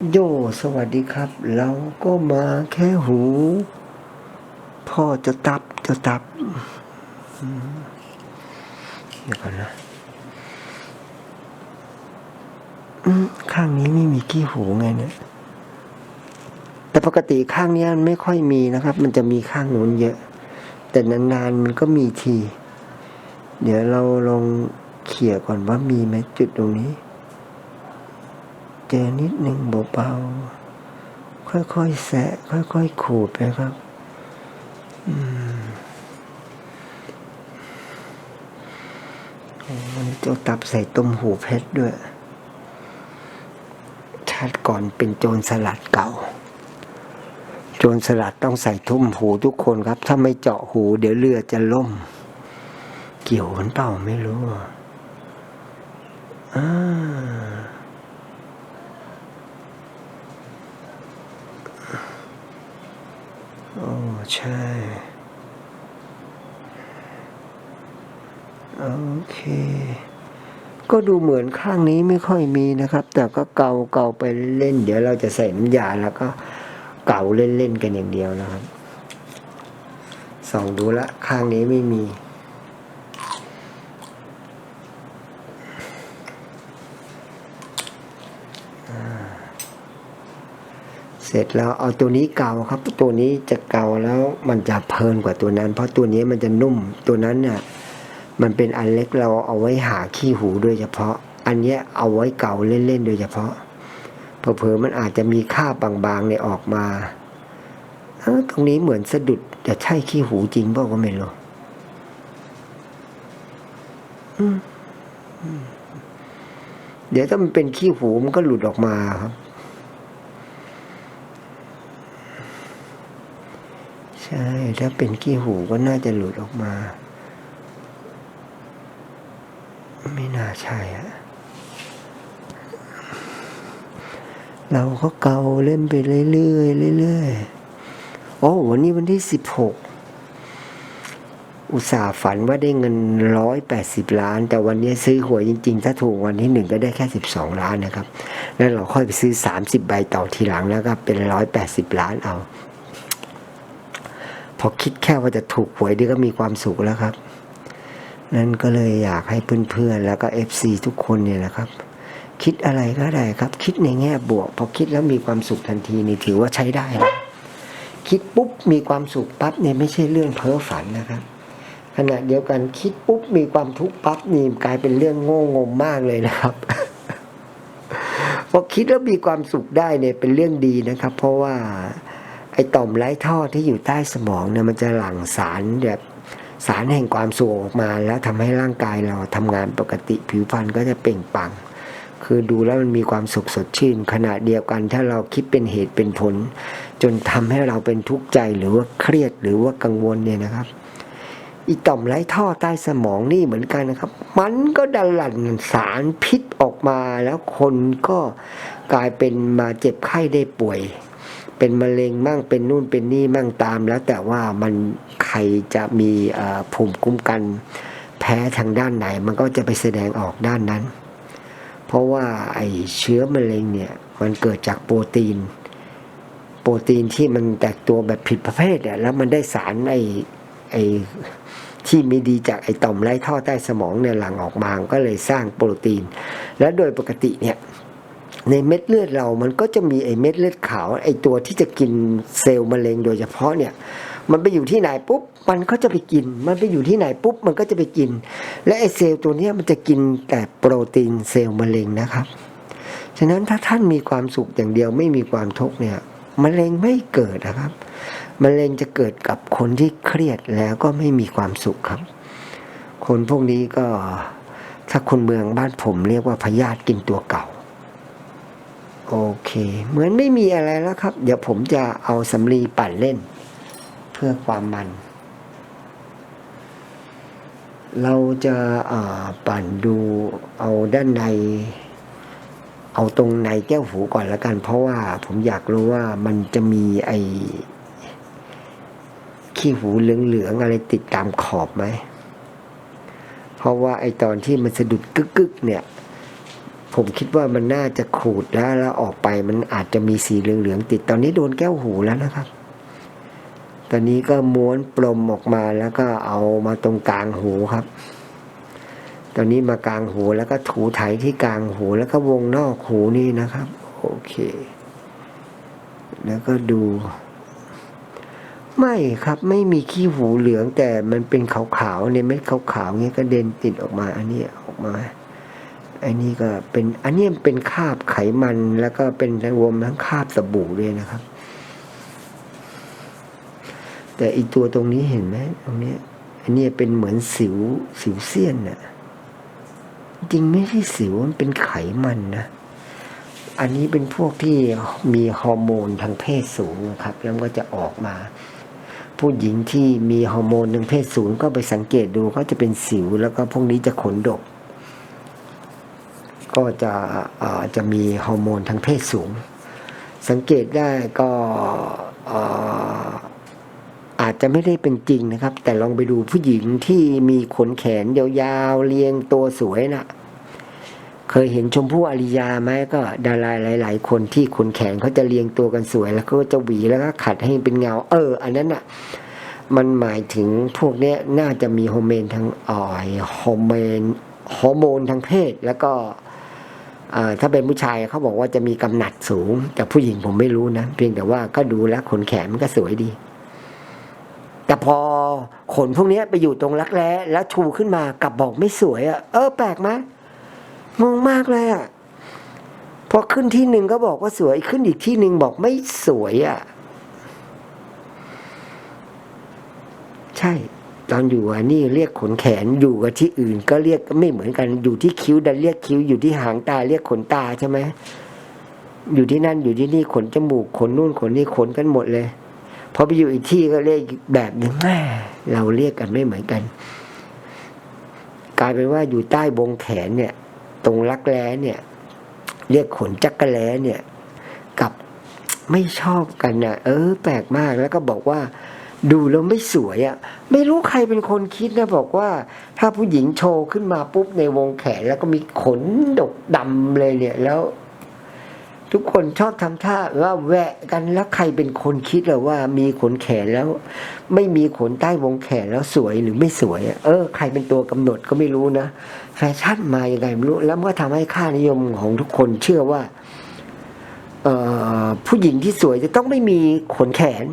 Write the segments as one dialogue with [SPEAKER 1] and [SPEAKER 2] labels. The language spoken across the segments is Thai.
[SPEAKER 1] โยสวัสดีครับ เราก็มาแค่หู พ่อจะตับจะตับเดี๋ยวก่อนนะข้างนี้ไม่มีขี้หูไงเนี่ย แต่ปกติข้างนี้มันไม่ค่อยมีนะครับ มันจะมีข้างนู้นเยอะ แต่นานๆมันก็มีที เดี๋ยวเราลองเขี่ยก่อนว่ามีไหมจุดตรงนี้ เจอนิดหนึ่งเบาๆค่อยๆแสะค่อยๆขูดไปครับอืมโอ้วันนี้เจ้าตับใส่ต้มหูเพชรด้วยชาติก่อนเป็นโจรสลัดเก่า โจรสลัดต้องใส่ทุ่มหูทุกคนครับ ถ้าไม่เจาะหู เดี๋ยวเรือจะล่ม เกี่ยวกันเปล่าไม่รู้อ่า โอ้ใช่ โอเค ก็ดูเหมือนข้างนี้ไม่ค่อยมีนะครับ แต่ก็เกาเกาไปเล่น เดี๋ยวเราจะใส่น้ำยาแล้วก็เกาเล่นๆกันอย่างเดียวนะครับส่องดูละ ข้างนี้ไม่มี เสร็จแล้วเอาตัวนี้เกาครับ ตัวนี้จะเกาแล้วมันจะเพลินกว่าตัวนั้น เพราะตัวนี้มันจะนุ่มตัวนั้นเนี่ยมันเป็นอันเล็กเราเอาไว้หาขี้หูโดยเฉพาะ อันเนี้ยเอาไว้เกาเล่นๆโดยเฉพาะเผลอๆมันอาจจะมีคราบางๆเนี่ยออกมาตรงนี้เหมือนสะดุดจะใช่ขี้หูจริงเปล่าก็ไม่รู้เดี๋ยวถ้ามันเป็นขี้หูมันก็หลุดออกมาครับ ใช่ ถ้าเป็นขี้หูก็น่าจะหลุดออกมา ไม่น่าใช่อะเราก็เกาเล่นไปเรื่อยๆเรื่อยๆโอ้วันนี้วันที่สิบหกอุตส่าห์ฝันว่าได้เงินร้อยแปดสิบล้าน แต่วันนี้ซื้อหวยจริงๆ ถ้าถูกวันที่หนึ่งก็ได้แค่สิบสองล้านนะครับ แล้วเราค่อยไปซื้อสามสิบใบต่อทีหลังแล้วก็เป็นร้อยแปดสิบล้านเอา พอคิดแค่ว่าจะถูกหวยดีก็มีความสุขแล้วครับ นั่นก็เลยอยากให้เพื่อนๆ แล้วก็เอฟซีทุกคนเนี่ยนะครับ คิดอะไรก็ได้ครับ คิดในแง่บวก พอคิดแล้วมีความสุขทันทีนี่ถือว่าใช้ได้นะคิดปุ๊บมีความสุขปั๊บเนี่ยไม่ใช่เรื่องเพ้อฝันนะครับ ขณะเดียวกันคิดปุ๊บมีความทุกข์ปั๊บนี่กลายเป็นเรื่องโง่งมมากเลยนะครับพอคิดแล้วมีความสุขได้เนี่ยเป็นเรื่องดีนะครับ เพราะว่า อ้ต่อมไร้ท่อที่อยู่ใต้สมองเนี่ยมันจะหลั่งสารแบบสารแห่งความสุขออกมา แล้วทำให้ร่างกายเราทำงานปกติผิวพรรณก็จะเปล่งปลั่งคือดูแล้วมันมีความสุขสดชื่น ขณะเดียวกันถ้าเราคิดเป็นเหตุเป็นผล จนทำให้เราเป็นทุกข์ใจหรือว่าเครียดหรือว่ากังวลเนี่ยนะครับอีต่อมไร้ท่อใต้สมองนี่เหมือนกันนะครับ มันก็ดันหลั่นสารพิษออกมาแล้วคนก็กลายเป็นมาเจ็บไข้ได้ป่วย เป็นมะเร็งมั่งเป็นนู่นเป็นนี่มั่งตาม แล้วแต่ว่ามันใครจะมีภูมิคุ้มกันแพ้ทางด้านไหน มันก็จะไปแสดงออกด้านนั้น เพราะว่าไอเชื้อมะเร็งเนี่ยมันเกิดจากโปรตีน โปรตีนที่มันแตกตัวแบบผิดประเภทเนี่ยแล้วมันได้สารไอไอที่ไม่ดีจากไอต่อมไร้ท่อใต้สมองเนี่ยหลั่งออกมาก็เลยสร้างโปรตีน และโดยปกติเนี่ย ในเม็ดเลือดเรามันก็จะมีไอ้เม็ดเลือดขาวไอ้ตัวที่จะกินเซลล์มะเร็งโดยเฉพาะเนี่ยมันไปอยู่ที่ไหนปุ๊บมันก็จะไปกิน มันไปอยู่ที่ไหนปุ๊บมันก็จะไปกิน และไอเซลล์ตัวนี้มันจะกินแต่โปรตีนเซลล์มะเร็งนะครับ ฉะนั้นถ้าท่านมีความสุขอย่างเดียวไม่มีความทุกข์เนี่ยมะเร็งไม่เกิดนะครับมะเร็งจะเกิดกับคนที่เครียดแล้วก็ไม่มีความสุขครับ คนพวกนี้ก็ถ้าคนเมืองบ้านผมเรียกว่าพยาธิกินตัวเก่า โอเค เหมือนไม่มีอะไรแล้วครับ เดี๋ยวผมจะเอาสำลีปั่นเล่น เพื่อความมัน เราจะาปั่นดูเอาด้านใน เอาตรงในแก้วหูก่อนแล้วกัน เพราะว่าผมอยากรู้ว่ามันจะมีไอขี้หูเหลืองๆอะไรติดตามขอบไหม เพราะว่าไอตอนที่มันสะดุดกึกๆเนี่ย ผมคิดว่ามันน่าจะขูดแล้วแล้วออกไปมันอาจจะมีสีเหลืองๆติด ตอนนี้โดนแก้วหูแล้วนะครับ ตอนนี้ก็ม้วนปลมออกมาแล้วก็เอามาตรงกลางหูครับ ตอนนี้มากลางหูแล้วก็ถูไถที่กลางหูแล้วก็วงนอกหูนี่นะครับ โอเค แล้วก็ดู ไม่ครับไม่มีขี้หูเหลืองแต่มันเป็นขาวๆเนี่ยเม็ดขาวๆเงี้ยก็เด่นติดออกมา อันนี้ออกมา อันนี้ก็เป็นอันนี้เป็นคราบไขมันแล้วก็เป็นรวมทั้งคราบสบู่ด้วยนะครับ แต่อีตัวตรงนี้เห็นไหมตรงนี้อันนี้เป็นเหมือนสิวสิวเสี้ยนน่ะจริงไม่ใช่สิวมันเป็นไขมันนะอันนี้เป็นพวกที่มีฮอร์โมนทางเพศสูงนะครับ แล้วก็จะออกมา ผู้หญิงที่มีฮอร์โมนทางเพศสูงก็ไปสังเกตดูเขาจะเป็นสิวแล้วก็พวกนี้จะขนดก ก็จะจะมีฮอร์โมนทางเพศสูง สังเกตได้ก็อาจจะไม่ได้เป็นจริงนะครับ แต่ลองไปดูผู้หญิงที่มีขนแขนยาวๆเรียงตัวสวยน่ะ เคยเห็นชมพู่อริยาไหมก็ดาราหลาย ๆ คนที่ขนแขนเขาจะเรียงตัวกันสวย แล้วก็จะหวีแล้วก็ขัดให้เป็นเงา เออ อันนั้นอะ มันหมายถึงพวกนี้น่าจะมีฮอร์โมนทางอ่อยฮอร์โมนฮอร์โมนทางเพศแล้วก็ ถ้าเป็นผู้ชายเขาบอกว่าจะมีกำหนัดสูง แต่ผู้หญิงผมไม่รู้นะ เพียงแต่ว่าก็ดูแล้วขนแขนมันก็สวยดี แต่พอขนพวกนี้ไปอยู่ตรงรักแร้แล้วชูขึ้นมากลับบอกไม่สวยอะ่ะ เออแปลกไหมงงมากเลยอะ่ะพอขึ้นที่หนึ่งก็บอกว่าสวยขึ้นอีกที่หนึ่งบอกไม่สวยอะ่ะ ใช่ ตอนอยู่อันนี่เรียกขนแขนอยู่กับที่อื่น ก็เรียกไม่เหมือนกันอยู่ที่คิ้วดันเรียกคิ้วอยู่ที่หางตาเรียกขนตาใช่ไหมอยู่ที่นั่นอยู่ที่นี่ขนจมูกขนนู่นขนนี่ขนกันหมดเลยพอไปอยู่อีกที่ก็เรียกแบบหนึ่งแม่เราเรียกกันไม่เหมือนกัน กลายเป็นว่าอยู่ใต้บงแขนเนี่ย ตรงรักแร้เนี่ย เรียกขนจักระแล้เนี่ย กับไม่ชอบกันนะเออ แปลกมากแล้วก็บอกว่า ดูแล้วไม่สวยอะ่ะ ไม่รู้ใครเป็นคนคิดนะ บอกว่า ถ้าผู้หญิงโชว์ขึ้นมาปุ๊บในวงแขน แล้วก็มีขนดกดำเลยเนี่ยแล้ว ทุกคนชอบทำท่าว่าแวะกันแล้วใครเป็นคนคิดเหรอว่า มีขนแขนแล้ว ไม่มีขนใต้วงแขนแล้วสวยหรือไม่สวยเออ ใครเป็นตัวกำหนดก็ไม่รู้นะแฟชั่นมาอย่างไงไม่รู้แล้วมันก็ทำให้ค่านิยมของทุกคนเชื่อว่าออผู้หญิงที่สวยจะต้องไม่มีขนแขน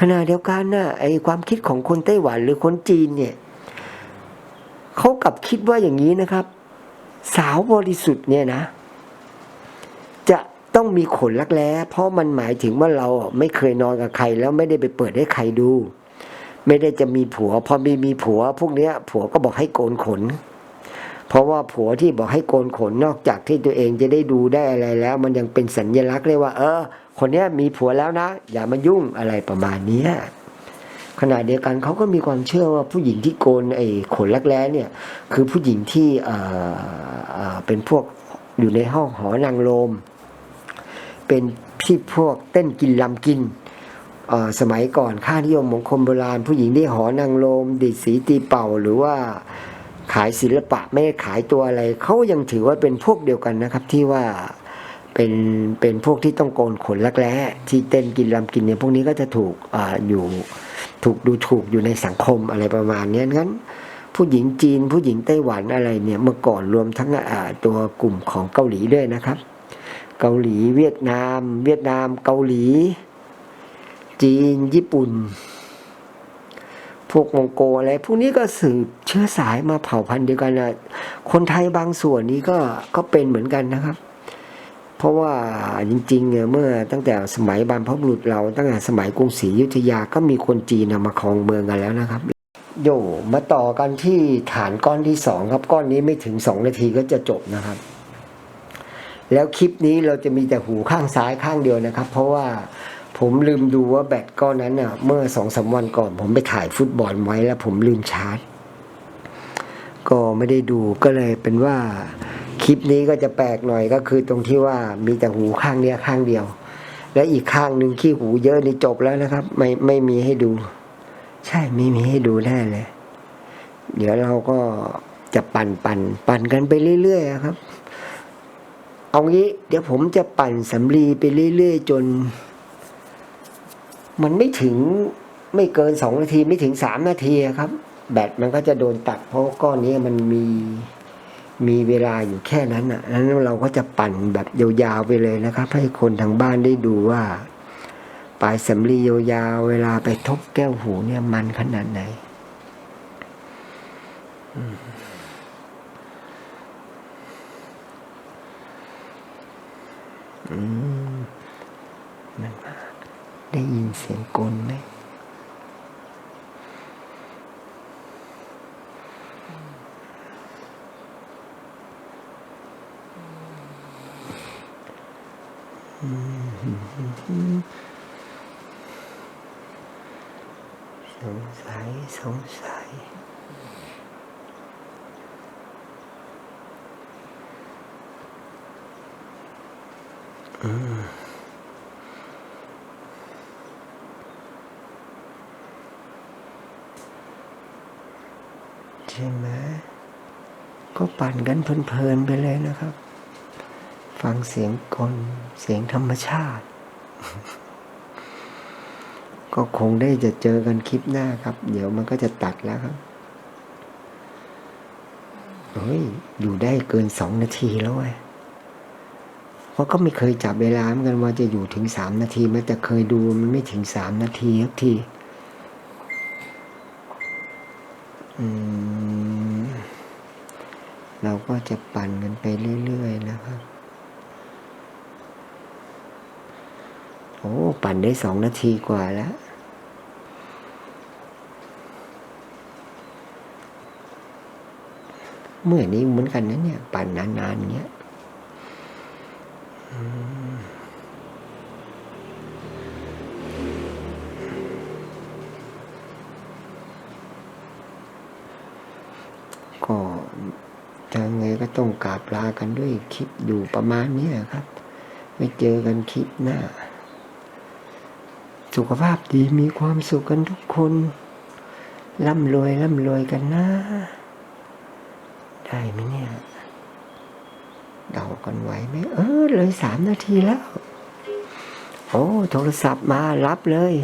[SPEAKER 1] ขณะเดียวกันนะไอความคิดของคนไต้หวันหรือคนจีนเนี่ยเขากลับคิดว่าอย่างนี้นะครับ สาวบริสุทธิ์เนี่ยนะ จะต้องมีขนรักแร้เพราะมันหมายถึงว่าเราไม่เคยนอนกับใคร แล้วไม่ได้ไปเปิดให้ใครดู ไม่ได้จะมีผัว พอมีมีผัว พวกเนี้ย ผัวก็บอกให้โกนขน เพราะว่าผัวที่บอกให้โกนขนนอกจากที่ตัวเองจะได้ดูได้อะไรแล้ว มันยังเป็นสัญญลักษณ์เลยว่า เออ คนนี้มีผัวแล้วนะ อย่ามายุ่งอะไรประมาณนี้ขณะเดียวกันเขาก็มีความเชื่อว่าผู้หญิงที่โกนไอ้ขนรักแร้เนี่ยคือผู้หญิงที่เอ่อเป็นพวกอยู่ในห้องหอนางโรมเป็นที่พวกเต้นกินลำกินสมัยก่อนค่านิยมของคนโบราณ ผู้หญิงที่หอนางโรมดีดสีตีเป่าหรือว่าขายศิลปะไม่ขายตัวอะไรเขายังถือว่าเป็นพวกเดียวกันนะครับที่ว่า เป็นเป็นพวกที่ต้องโกนขนรักแร้ที่เต้นกินลำกินเนี่ยพวกนี้ก็จะถูกออยู่ถูกดูถูกอยู่ในสังคมอะไรประมาณนี้งั้น ผู้หญิงจีน ผู้หญิงไต้หวันอะไรเนี่ยเมื่อก่อนรวมทั้งตัวกลุ่มของเกาหลีด้วยนะครับ เกาหลีเวียดนาม เวียดนามเกาหลี จีนญี่ปุ่น พวกมองโกอะไรพวกนี้ก็สืบเชื้อสายมาเผ่าพันธุ์เดียวกันนะคนไทยบางส่วนนี้ก็ก็เป็นเหมือนกันนะครับ เพราะว่าจริงๆเนี่ยเมื่อตั้งแต่สมัยบรรพบุรุษเราตั้งแต่สมัยกรุงศรีอยุธยาก็มีคนจีนมาครองเมืองกันแล้วนะครับ โยมาต่อกันที่ฐานก้อนที่สองครับ ก้อนนี้ไม่ถึงสองนาทีก็จะจบนะครับ แล้วคลิปนี้เราจะมีแต่หูข้างซ้ายข้างเดียวนะครับ เพราะว่าผมลืมดูว่าแบตก้อนนั้นน่ะ เมื่อสองสาวันก่อน ผมไปถ่ายฟุตบอลไว้แล้วผมลืมชาร์จ ก็ไม่ได้ดูก็เลยเป็นว่า คลิปนี้ก็จะแปลกหน่อยก็คือตรงที่ว่ามีแต่หูข้างเนี้ยข้างเดียว และอีกข้างหนึ่งขี้หูเยอะนี่จบแล้วนะครับ ไม่ไม่มีให้ดู ใช่ไม่มีให้ดูแน่เลย เดี๋ยวเราก็จะปั่นปั่นปั่นกันไปเรื่อยๆครับ เอางี้เดี๋ยวผมจะปั่นสำลีไปเรื่อยๆจน มันไม่ถึงไม่เกินสองนาทีไม่ถึงสามนาทีครับ แบตมันก็จะโดนตัดเพราะก้อนนี้มันมี มีเวลาอยู่แค่นั้นอะนั้นเราก็จะปั่นแบบยาวๆไปเลยนะครับ ให้คนทางบ้านได้ดูว่าปลายสำลียาวๆเวลาไปทบแก้วหูเนี่ยมันขนาดไหนอืมมันมาได้ยินเสียงกลไหม สงสัย สงสัยใช่ไหมก็ปั่นกันเพลินๆไปเลยนะครับ ฟังเสียงกลเสียงธรรมชาติ ก็คงได้จะเจอกันคลิปหน้าครับ เดี๋ยวมันก็จะตัดแล้วครับเฮ้ยอยู่ได้เกินสองนาทีแล้วเว้ยเพราะก็ไม่เคยจับเวลาเหมือนกันว่าจะอยู่ถึงสามนาทีไหมแต่เคยดูมันไม่ถึงสามนาทีสักทีอืมเราก็จะปั่นกันไปเรื่อย ๆ นะครับ อ้ปั่นได้สองนาทีกว่าแล้ว เมื่อนี้เหมือนกันนะเนี่ย ปั่นนานๆเงี้ยก็ยังไงก็ต้องกราบลากันด้วยคลิปอยู่ประมาณนี้ครับ ไม่เจอกันคลิปหน้า สุขภาพดีมีความสุขกันทุกคน ร่ำรวยร่ำรวยกันนะ ได้ไหมเนี่ยเดากันไหวไหมเออ เลยสามนาทีแล้ว โอ้ โทรศัพท์มารับเลย